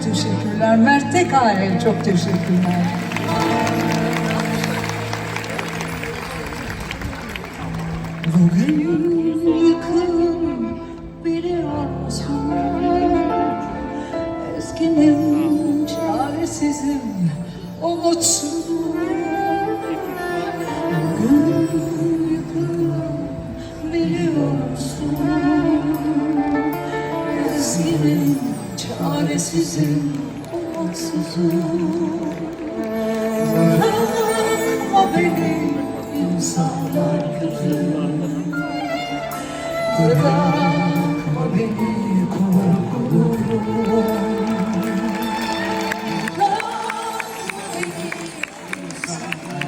teşekkürler. Mert Tekal'e çok teşekkürler. Bugün yıkım biliyorsun Eskinin çaresizim, umutsuzum Bırakma beni insanlar kötü Bırakma beni korkuyorum Bırakma beni insanlar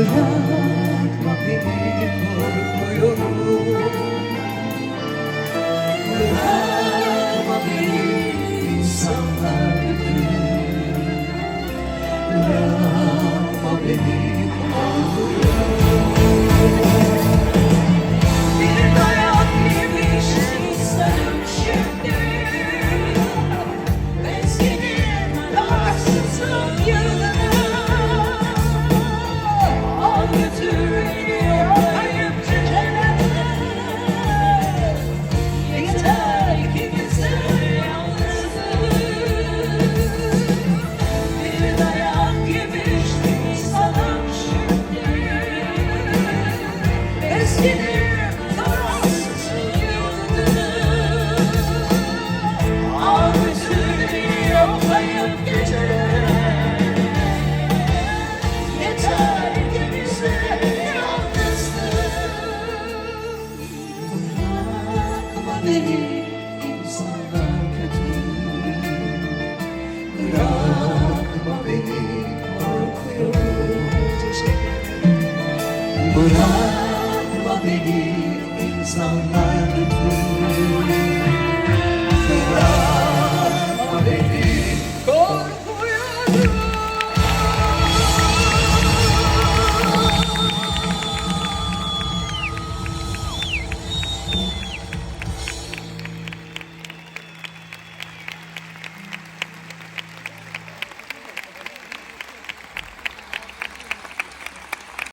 Lahat makinig magtuyuro Lahat mabilis ang pagdating Lahat mabilis ang pagdating Amen. 아!